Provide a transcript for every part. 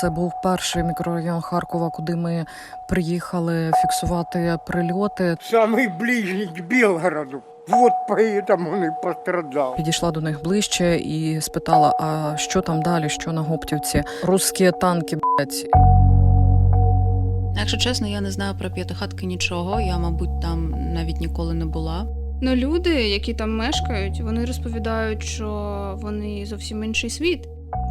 Це був перший мікрорайон Харкова, куди ми приїхали фіксувати прильоти. Самый ближний к Белгороду. Вот поэтому он и. Підійшла до них ближче і спитала: а що там далі? Що на Гоптівці? Русські танки, блять. Якщо чесно, я не знаю про п'ятихатки нічого. Я, мабуть, там навіть ніколи не була. Ну, люди, які там мешкають, вони розповідають, що вони зовсім інший світ.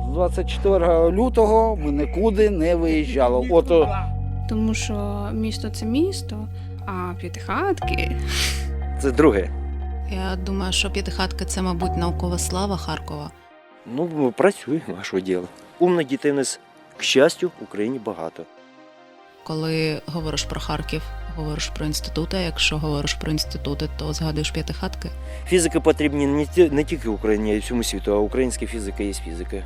З 24 лютого ми нікуди не виїжджали. От Тому що місто це місто, а п'ятихатки. Це друге. Я думаю, що п'ятихатки це, мабуть, наукова слава Харкова. Ну, ми працюємо, а що діло. Умних дітей нас, к щастю, в Україні багато. Коли говориш про Харків, говориш про інститути. а Якщо говориш про інститути, то згадуєш п'ятихатки. Фізика потрібна не, ті- не тільки Україні, а й всьому світу, а українська фізика є фізика.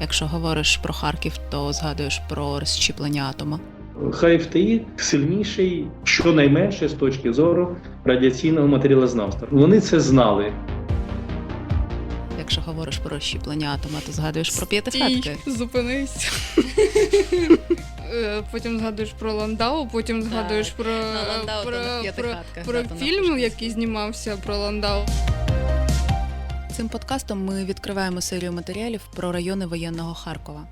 Якщо говориш про Харків, то згадуєш про розщіплення атома. ХФТІ сильніший, щонайменше з точки зору радіаційного матеріалознавства. Вони це знали. Якщо говориш про розщіплення атома, то згадуєш про п'ятихатки. зупинись. Е, Потім згадуєш про Ландау, потім згадуєш про, про, про, про то на фільм, який знімався про Ландау. Цим подкастом ми відкриваємо серію матеріалів про райони воєнного Харкова.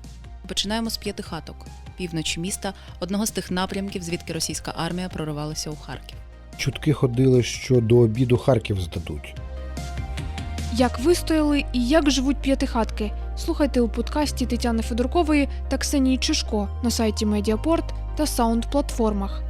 Починаємо з п'ятихаток, півночі міста, одного з тих напрямків, звідки російська армія проривалася у Харків. Чутки ходили, що до обіду Харків здадуть. Як вистояли і як живуть п'ятихатки? Слухайте у подкасті Тетяни Федоркової та Ксенії Чишко на сайті Медіапорт та саунд-платформах.